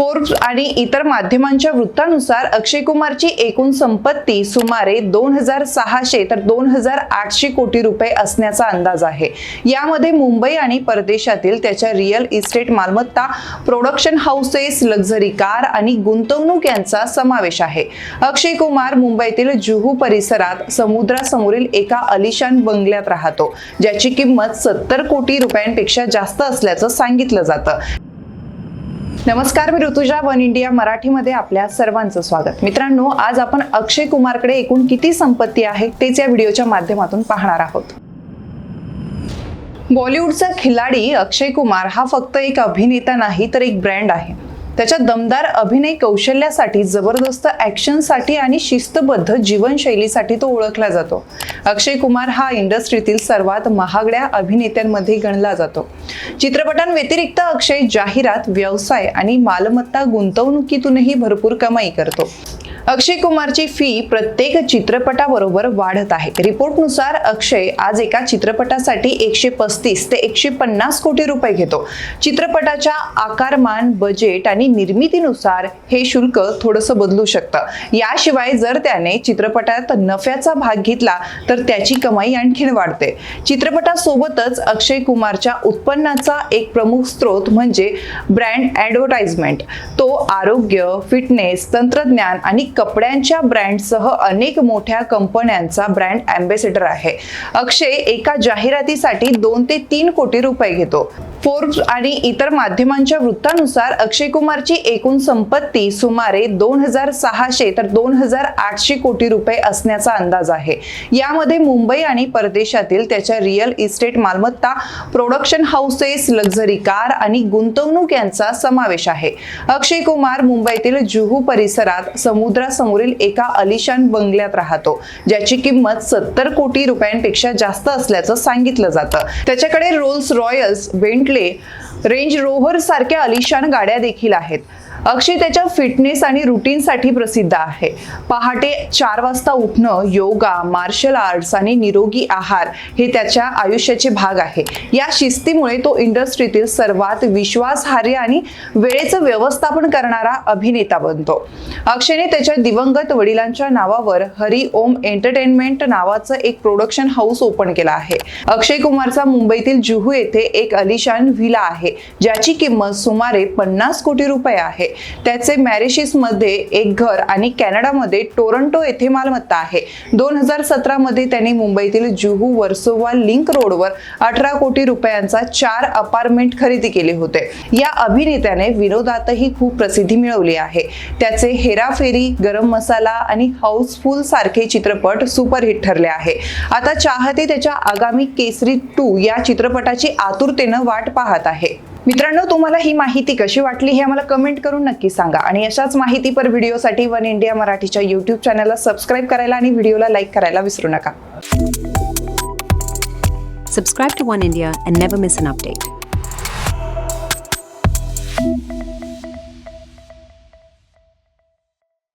Forbes आणि इतर माध्यमांच्या वृत्तानुसार अक्षय कुमारची एकूण संपत्ती सुमारे दोन हजार सहाशे तर दोन हजार आठशे कोटी रुपये असण्याचा अंदाज आहे. यामध्ये मुंबई आणि परदेशातील त्याच्या रिअल इस्टेट मालमत्ता प्रोडक्शन हाऊसेस लक्झरी कार आणि गुंतवणूक यांचा समावेश आहे. अक्षय कुमार मुंबईतील जुहू परिसरात समुद्रासमोरील एका अलिशान बंगल्यात राहतो ज्याची किंमत सत्तर कोटी रुपयांपेक्षा जास्त असल्याचं सांगितलं जातं. नमस्कार मी ऋतुजा वन इंडिया मराठीमध्ये आपल्या सर्वांचं स्वागत. मित्रांनो आज आपण अक्षय कुमारकडे एकूण किती संपत्ती आहे तेच या व्हिडिओच्या माध्यमातून पाहणार आहोत. बॉलिवूडचा खिलाडी अक्षय कुमार हा फक्त एक अभिनेता नाही तर एक ब्रँड आहे. त्याच्या दमदार अभिनय कौशल्यासाठी जबरदस्त ॲक्शनसाठी आणि शिस्तबद्ध जीवनशैलीसाठी तो ओळखला जातो. अक्षय कुमार हा इंडस्ट्रीतील सर्वात महागड्या अभिनेत्यांमध्ये गणला जातो. चित्रपटांव्यतिरिक्त अक्षय जाहिरात व्यवसाय आणि मालमत्ता गुंतवणुकीतूनही भरपूर कमाई करतो. अक्षय कुमारची फी प्रत्येक चित्रपटाबरोबर वाढत आहे. रिपोर्टनुसार अक्षय आज एका चित्रपटासाठी एकशे पस्तीस ते एकशे पन्नास कोटी रुपये घेतो. चित्रपटाच्या आकारमान बजेट आणि निर्मितीनुसार हे शुल्क थोडंसं बदलू शकतं. याशिवाय जर त्याने चित्रपटात नफ्याचा भाग घेतला तर त्याची कमाई आणखीन वाढते. चित्रपटासोबतच अक्षय कुमारच्या उत्पन्नाचा एक प्रमुख स्रोत म्हणजे ब्रँड ॲडव्हर्टाइजमेंट तो आरोग्य फिटनेस तंत्रज्ञान आणि कपड्यांच्या ब्रँडसह अनेक मोठ्या कंपन्यांचा ब्रँड अँबेसेडर आहे. अक्षय एका जाहिरातीसाठी दोन ते तीन कोटी रुपये घेतो. फोर्ब्स आणि इतर माध्यमांच्या वृत्तानुसार अक्षय कुमारची एकूण संपत्ती सुमारे दोन हजार सहाशे तर दोन हजार आठशे कोटी रुपये असण्याचा अंदाज आहे. यामध्ये मुंबई आणि परदेशातील त्याच्या रिअल इस्टेट मालमत्ता प्रोडक्शन हाऊसेस लक्झरी कार आणि गुंतवणूक यांचा समावेश आहे. अक्षय कुमार मुंबईतील जुहू परिसरात समुद्रासमोरील एका अलिशान बंगल्यात राहतो ज्याची किंमत सत्तर कोटी रुपयांपेक्षा जास्त असल्याचं सांगितलं जातं. त्याच्याकडे Rolls Royce Bentley Range Rover सारख्या अलिशान गाड्या देखील आहेत. अक्षय त्याच्या फिटनेस आणि रुटीनसाठी प्रसिद्ध आहे. पहाटे चार वाजता उठणं योगा मार्शल आर्ट्स आणि निरोगी आहार हे त्याच्या आयुष्याचे भाग आहे. या शिस्तीमुळे तो इंडस्ट्रीतील सर्वात विश्वासार्ह आणि वेळेचं व्यवस्थापन करणारा अभिनेता बनतो. अक्षयने त्याच्या दिवंगत वडिलांच्या नावावर हरी ओम एंटरटेनमेंट नावाचं एक प्रोडक्शन हाऊस ओपन केला आहे. अक्षय कुमारचा मुंबईतील जुहू येथे एक अलिशान व्हिला आहे ज्याची किंमत सुमारे पन्नास कोटी रुपये आहे. त्याचे मॅरिशिसमध्ये एक घर आणि कॅनडामध्ये टोरंटो येथे मालमत्ता आहे. दोन हजार सतरामध्ये त्यांनी मुंबईतील जुहू वर्सोवा लिंक रोडवर अठरा कोटी रुपयांचा चार अपार्टमेंट खरेदी केले होते. या अभिनेत्याने विनोदातही खूप प्रसिद्धी मिळवली आहे. त्याचे हेराफेरी गरम मसाला आणि हाऊसफुल सारखे चित्रपट सुपरहिट ठरले आहे. आता चाहते त्याच्या आगामी केसरी टू या चित्रपटाची आतुरतेनं वाट पाहत आहे. मित्रांनो तुम्हाला ही माहिती कशी वाटली हे आम्हाला कमेंट करून नक्की सांगा आणि अशाच माहितीपर व्हिडिओसाठी वन इंडिया मराठीच्या युट्यूब चॅनलला सबस्क्राईब करायला आणि व्हिडिओला लाईक करायला विसरू नका Subscribe to One India and never miss an update.